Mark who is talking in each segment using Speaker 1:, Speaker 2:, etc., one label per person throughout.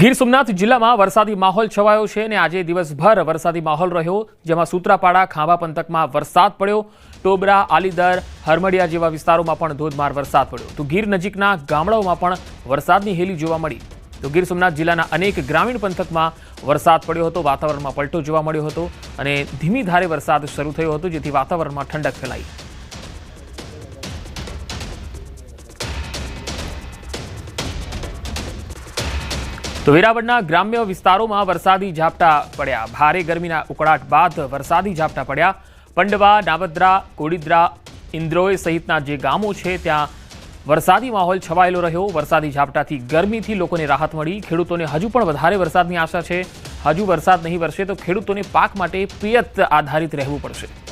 Speaker 1: ગીર સોમનાથ જિલ્લામાં વરસાદી માહોલ છવાયો છે અને આજે દિવસભર વરસાદી માહોલ રહ્યો. જેમાં સૂત્રાપાડા, ખાંભા પંથકમાં વરસાદ પડ્યો. ટોબરા, આલીદર, હરમડિયા જેવા વિસ્તારોમાં પણ ધોધમાર વરસાદ પડ્યો. તો ગીર નજીકના ગામડાઓમાં પણ વરસાદની હેલી જોવા મળી. તો ગીર સોમનાથ જિલ્લાના અનેક ગ્રામીણ પંથકમાં વરસાદ પડ્યો હતો. વાતાવરણમાં પલટો જોવા મળ્યો હતો અને ધીમી ધારે વરસાદ શરૂ થયો હતો, જેથી વાતાવરણમાં ઠંડક ફેલાઈ. તો વેરાવળના ગ્રામ્ય વિસ્તારોમાં વરસાદી ઝાપટા પડ્યા. ભારે ગરમીના ઉકળાટ બાદ વરસાદી ઝાપટા પડ્યા. પંડવા, નાવદ્રા, કોડિદ્રા, ઇન્દ્રોય સહિતના જે ગામો છે, ત્યાં વરસાદી માહોલ છવાયેલો રહ્યો. વરસાદી ઝાપટાથી ગરમીથી લોકોને રાહત મળી. ખેડૂતોને હજુ પણ વધારે વરસાદની આશા છે. હજુ વરસાદ નહીં વરસે તો ખેડૂતોને પાક માટે પિયત આધારિત રહેવું પડશે.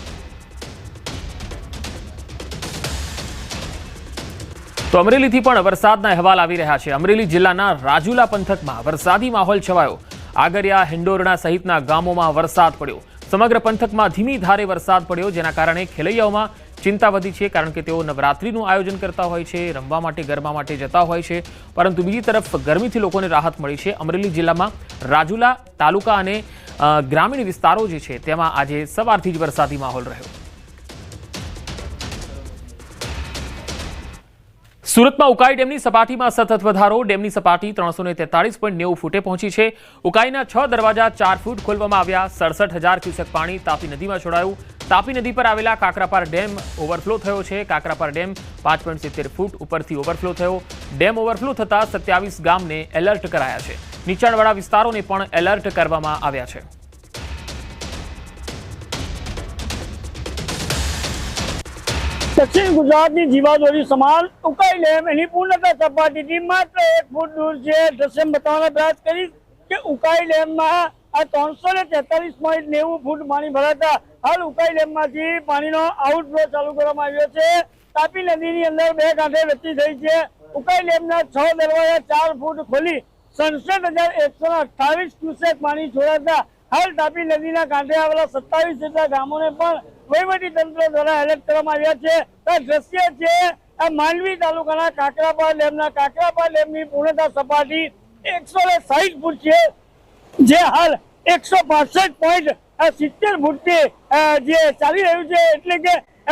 Speaker 1: તો અમરેલીથી પણ વરસાદના અહેવાલ આવી રહ્યા છે. અમરેલી જિલ્લાના રાજુલા પંથકમાં વરસાદી માહોલ છવાયો. આગરિયા હિંડોરણા સહિતના ગામોમાં વરસાદ પડ્યો. સમગ્ર પંથકમાં ધીમી ધારે વરસાદ પડ્યો, જેના કારણે ખેલૈયાઓમાં ચિંતા વધી છે, કારણ કે તેઓ નવરાત્રીનું આયોજન કરતા હોય છે, રમવા માટે, ગરબા માટે જતા હોય છે, પરંતુ બીજી તરફ ગરમીથી લોકોને રાહત મળી છે. અમરેલી જિલ્લામાં રાજુલા તાલુકા અને ગ્રામીણ વિસ્તારો જે છે, તેમાં આજે સવારથી જ વરસાદી માહોલ રહ્યો. સુરતમાં ઉકાઈ ડેમની સપાટીમાં સતત વધારો. ડેમની સપાટી ત્રણસો નેવું ફૂટે પહોંચી છે. ઉકાઈના છ દરવાજા ચાર ફૂટ ખોલવામાં આવ્યા. સડસઠ હજાર ક્યુસેક પાણી તાપી નદીમાં છોડાયું. તાપી નદી પર આવેલા કાકરાપાર ડેમ ઓવરફ્લો થયો છે. કાકરાપાર ડેમ પાંચ ફૂટ ઉપરથી ઓવરફ્લો થયો. ડેમ ઓવરફ્લો થતાં સત્યાવીસ ગામને એલર્ટ કરાયા છે. નીચાણવાળા વિસ્તારોને પણ એલર્ટ કરવામાં આવ્યા છે.
Speaker 2: દક્ષિણ ગુજરાતની જીવાદોરી સમાન ઉકાઈ ડેમ એની પૂર્ણતા સપાટીથી માત્ર એક ફૂટ દૂર છે. દ્રશ્ય બતાવવાનો પ્રયાસ કરીશ કે ઉકાઈ ડેમમાં આ ત્રણસો ને તેતાલીસ પોઈન્ટ નેવું ફૂટ પાણી ભરાતા હાલ ઉકાઈ ડેમમાંથી પાણીનો આઉટફ્લો ચાલુ કરવામાં આવ્યો છે. તાપી નદીની અંદર બે કાંઠે વચ્ચી થઈ છે. ઉકાઈ ડેમના છ દરવાજા ચાર ફૂટ ખોલી સડસઠ હજાર એકસો અઠાવીસ ક્યુસેક પાણી છોડાતા હાલ તાપી નદીના કાંઠે આવેલા સત્તાવીસ જેટલા ગામોને પણ વહીવટી તંત્ર દ્વારા એલર્ટ કરવામાં આવ્યા છે. આ દ્રશ્ય છે, આ માંડવી તાલુકાના કાકરાપા ડેમના કાકરાપા ડેમની પૂર્ણતા સપાટી એકસો ને સાહીઠ ફૂટ છે. જે હાલ એકસો પાસઠ પોઈન્ટ સિત્તેર ફૂટથી જે ચાલી રહ્યું છે, એટલે કે